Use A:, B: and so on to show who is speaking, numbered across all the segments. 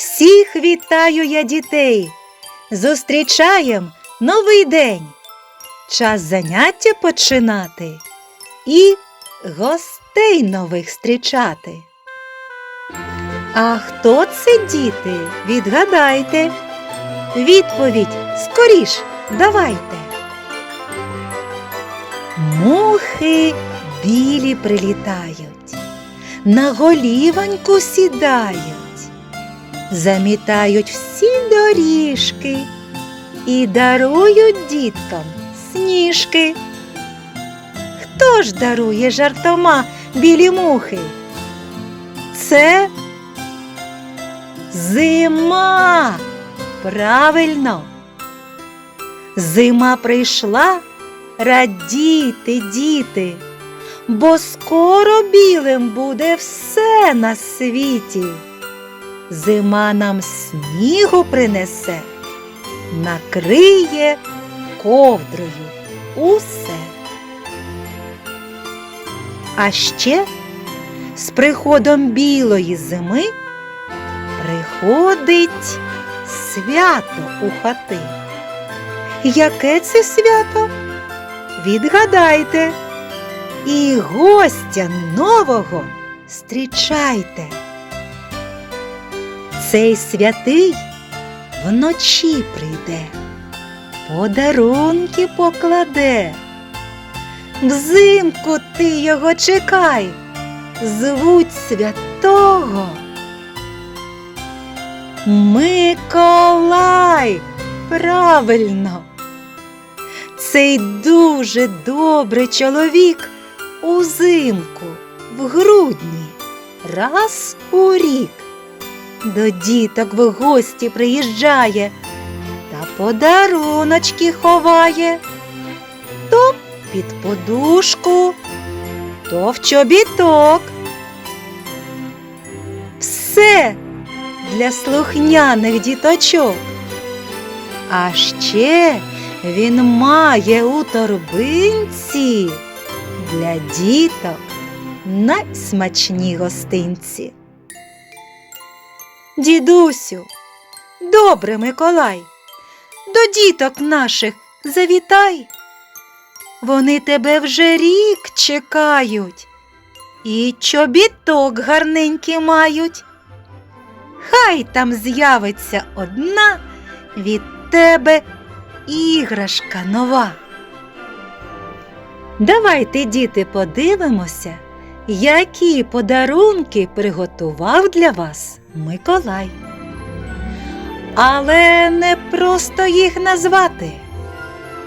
A: Всіх вітаю я дітей. Зустрічаєм новий день. Час заняття починати і гостей нових зустрічати. А хто це діти? Відгадайте. Відповідь скоріш давайте. Мухи білі прилітають, на голівоньку сідають, замітають всі доріжки і дарують діткам сніжки. Хто ж дарує жартома білі мухи? Це зима. Правильно. Зима прийшла, радійте, діти, бо скоро білим буде все на світі. Зима нам снігу принесе, накриє ковдрою усе. А ще з приходом білої зими приходить свято у хати. Яке це свято? Відгадайте. І гостя нового зустрічайте. Цей святий вночі прийде, подарунки покладе. Взимку ти його чекай, звуть святого. Миколай. Правильно. Цей дуже добрий чоловік узимку в грудні раз у рік до діток в гості приїжджає та подаруночки ховає то під подушку, то в чобіток. Все для слухняних діточок. А ще він має у торбинці для діток найсмачні гостинці. Дідусю, добре, Миколай, до діток наших завітай. Вони тебе вже рік чекають і чобіток гарненький мають. Хай там з'явиться одна від тебе іграшка нова. Давайте, діти, подивимося, які подарунки приготував для вас Миколай. Але не просто їх назвати.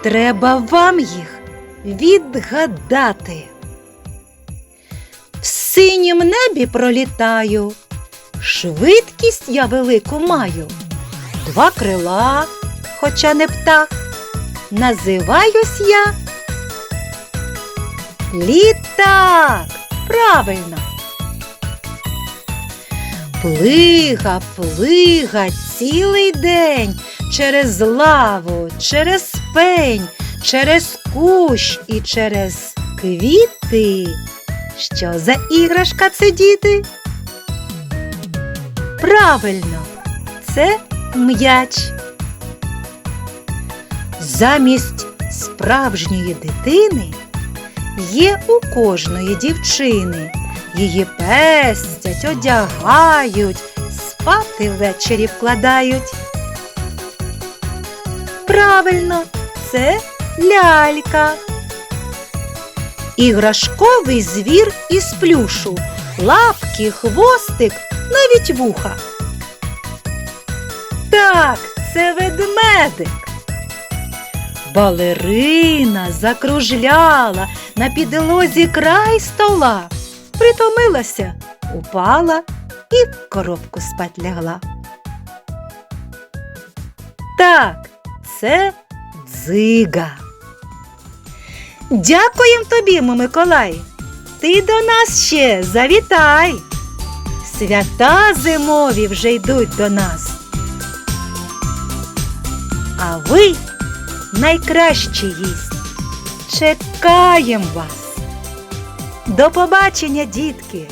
A: Треба вам їх відгадати. В синім небі пролітаю, швидкість я велику маю, два крила, хоча не птах. Називаюсь я літак. Правильно. Плига, плига цілий день через лаву, через пень, через кущ і через квіти. Що за іграшка це діти? Правильно, це м'яч. Замість справжньої дитини є у кожної дівчини. Її пестять, одягають, спати ввечері вкладають. Правильно, це лялька. Іграшковий звір із плюшу, лапки, хвостик, навіть вуха. Так, це ведмедик. Балерина закружляла на підлозі край стола, притомилася, упала і в коробку спать лягла. Так, це дзига. Дякуємо тобі, ми, Миколай. Ти до нас ще завітай. Свята зимові вже йдуть до нас. А ви найкращі їсть. Чекаємо вас. До побачення, дітки!